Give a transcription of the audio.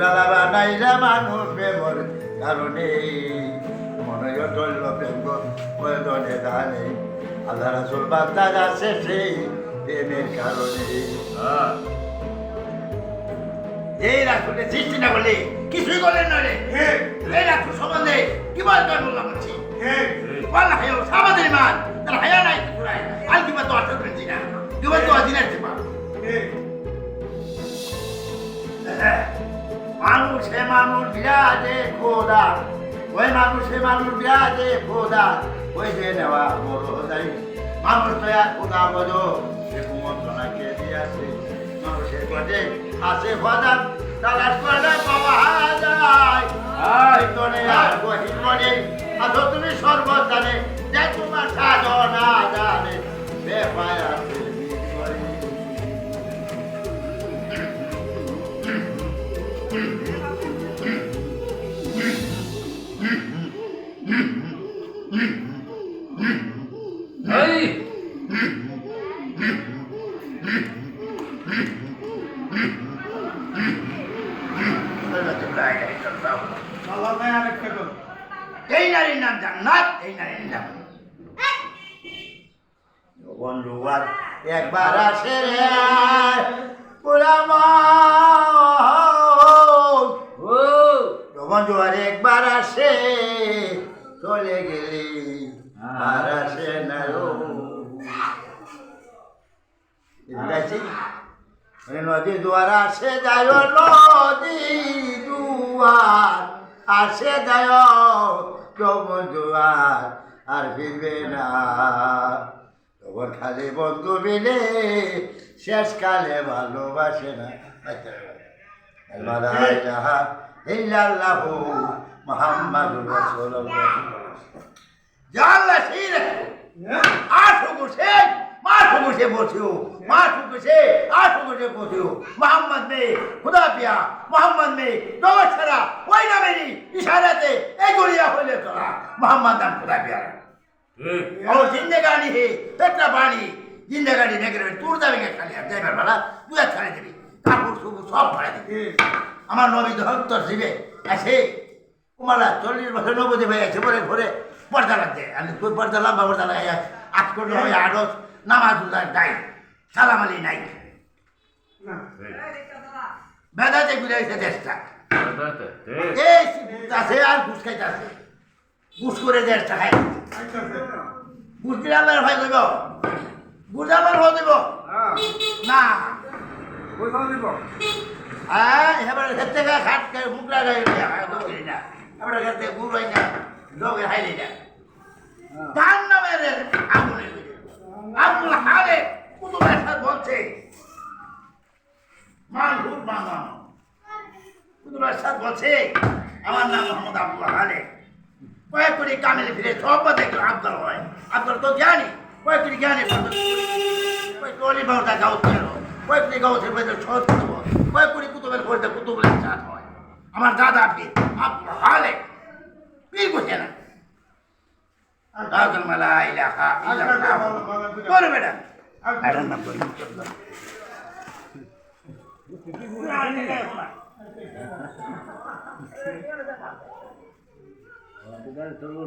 বেলা বানাইলা মানুষ প্রেমর কারণে। মনেও চলল প্রেম প্রয়োজনে জানে। আল্লাহ রাসুল বার্তার আছে সেই প্রেমের কারণে। হ্যাঁ। এই রাসুলের সৃষ্টি না বলে কিছুই বলেন না রে। হ্যাঁ। এই রাসুল সম্বন্ধে কি বলতে বললাম বলছি? হ্যাঁ। আমাদের মান। তার হায়া নাই। মানুষে মানুষ বিরাজে খোদা। ওই মানুষে মানুষ বিরাজে খোদা। ওই যে নেওয়া বড় দায়ী মানুষ তো এক খোদা বলো সে কুমন্ত্রণা কে দিয়েছে? মানুষের পথে আসে খোদা তালাশ করলে পাওয়া যায় তনে আর মনে। আছো তুমি সর্বদানে যে তোমার সাধনা জানে সে পায় আছে বিপরীত। এই নারীর নাম জান্নাত, এই নারীর নাম। বন্ধু আর একবার আসে রে। পুরাম ও। বন্ধু আর একবার আসে, চলে গেলি, আর আসে না। ও গাইছি নদী দুয়ার আসে যায় নদী দুয়ার আসে যায় যমন দুয়ার আর ফিরবে না। খালি বন্ধু মিলে শেষকালে ভালোবাসে না। ইল্লাল্লাহু মুহাম্মাদুর রাসূলুল্লাহ। জানলা সেই রেখো আঠো বসে মাঠো বসে বসিও। আঠো বসে বসিও মোহাম্মদ মে খুদা পিয়া মোহাম্মদ মে দৌড় ছাড়া ওই নামেরই ইশারাতে এই গড়িয়া হইলে চলা মোহাম্মদ নাম খুদা পিয়া ঠিক और जिंदगानी है पेटना पानी जिंदगानी নেগরে তোর দাবি খালি আর যাইবার বেলা তুই আর ছাড়ে দিবি কাপড় সুপুর সব ছাড়ে দিবি আমার নবী দহত্তর শিবে আছে কুমারা চল্লিশ বছর নবদী ভাই আছে পরে ঘরে পর্দা লাগছে আমি তুই পর্দা লম্বা পর্দা লাগাই আজ করে হয় আড়স নামাজ উদার ডাই সালাম আলী নাই বেদাতে ঘুরাইছে দেশটা। এই আছে আর ঘুষ খাইতে আছে ঘুষ করে দেশটা খাই ঘুষ দিলে আল্লাহর ভয় দেব ঘুষ আল্লাহর ভয় দেব না। হ্যাঁ এবার খেতে গা খাট মুখরা না এবার গুড় হয় না লোকে হাইলে না তার নামে রে আগুনে আব্দুল হালে কুতুবের সাথে বলছে মান ঘুর মান মান কুতুবের সাথে বলছে। আমার নাম মোহাম্মদ আব্দুল হালে। কয়েক কোটি কামেলে ফিরে সব দেখল আব্দুল হয়। আব্দুল তো জ্ঞানী। কয়েক কোটি জ্ঞানী কয়েক বাউটা গাউ ছিল কয়েক কোটি গাউ ছিল করব কয়েক কোটি কুতুবের পড়তে কুতুবের চাঁদ হয়। আমার দাদা পীর আব্দুল হালে। বসে না? নাম বলি চলো